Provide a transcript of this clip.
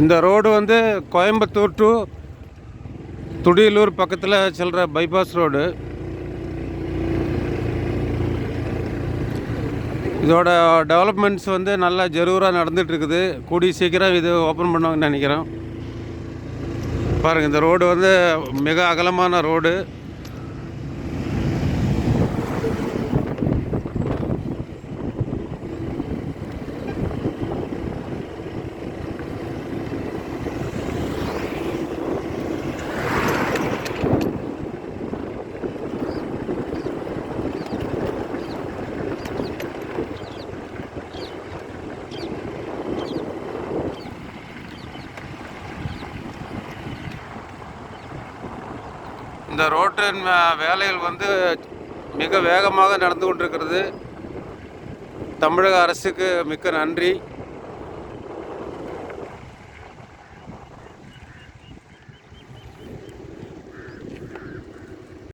இந்த ரோடு வந்து கோயம்புத்தூர் டு துடியலூர் பக்கத்தில் செல்கிற பைபாஸ் ரோடு. இதோட டெவலப்மெண்ட்ஸ் வந்து நல்லா ஜரூராக நடந்துகிட்ருக்குது கூடிய சீக்கிரம் இது ஓப்பன் பண்ணுவாங்கன்னு நினைக்கிறோம். பாருங்கள் இந்த ரோடு வந்து மிக அகலமான ரோடு. இந்த ரோட்டின் வே- வேலைகள் வந்து மிக வேகமாக நடந்து கொண்டிருக்கிறது. தமிழக அரசுக்கு மிக்க நன்றி.